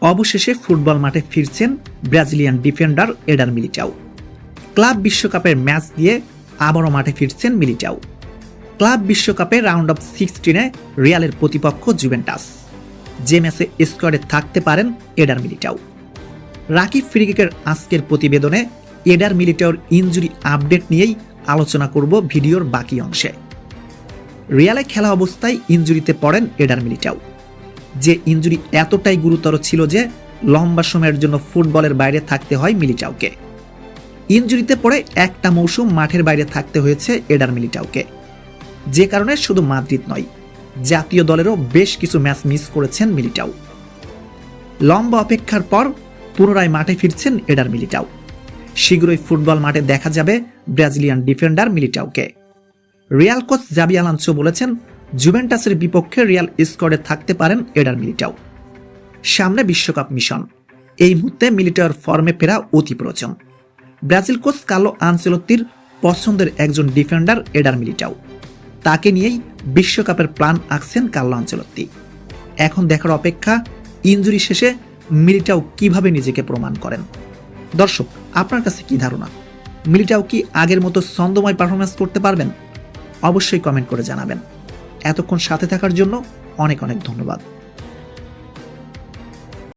অবশেষে ফুটবল মাঠে ফিরছেন Brazilian defender Eder Militao. Club বিশ্বকাপের ম্যাচ দিয়ে আবারও মাঠে ফিরছেন মিলিটাও। ক্লাব বিশ্বকাপে রাউন্ড অফ সিক্সটিনে রিয়ালের প্রতিপক্ষ জুভেন্টাস। যে ম্যাচে স্কোয়াডে থাকতে পারেন এডার মিলিটাও। রাকিব ফ্রিকিকের আজকের প্রতিবেদনে এডার মিলিটাওর ইনজুরি আপডেট নিয়েই আলোচনা করব ভিডিওর বাকি অংশে। রিয়ালে খেলা অবস্থায় ইনজুরিতে পড়েন এডার মিলিটাও। যে ইনজুরি এতটাই গুরুতর ছিল যে লম্বা সময়ের জন্য ফুটবলের বাইরে থাকতে হয় মিলিটাওকে। ইনজুরিতে পড়ে একটা মৌসুম মাঠের বাইরে থাকতে হয়েছে এডার মিলিটাওকে। যে কারণে শুধু মাদ্রিদ নয়, জাতীয় দলেরও বেশ কিছু ম্যাচ মিস করেছেন মিলিটাও। লম্বা অপেক্ষার পর পুনরায় মাঠে ফিরছেন এডার মিলিটাও। শীঘ্রই ফুটবল মাঠে দেখা যাবে ব্রাজিলিয়ান ডিফেন্ডার মিলিটাওকে। রিয়াল কোচ জাবি আলানসো বলেছেন জুভেন্টাসের বিপক্ষে রিয়াল স্কোয়াডে থাকতে পারেন এডার মিলিটাও। সামনে বিশ্বকাপ মিশন। এই মুহূর্তে মিলিটার ফর্মে ফেরা অতি প্রয়োজন। ব্রাজিল কোচ কালো আনসেলত্তির পছন্দের একজন ডিফেন্ডার এডার মিলিটাও। তাকে নিয়েই বিশ্বকাপের প্ল্যান আঁকছেন কালো আনচেলত্তি। এখন দেখার অপেক্ষা ইনজুরি শেষে মিলিটাও কীভাবে নিজেকে প্রমাণ করেন? দর্শক, আপনার কাছে কি ধারণা? মিলিটাও কি আগের মতো ছন্দময় পারফরমেন্স করতে পারবেন? অবশ্যই কমেন্ট করে জানাবেন। এতক্ষণ সাথে থাকার জন্য অনেক অনেক ধন্যবাদ।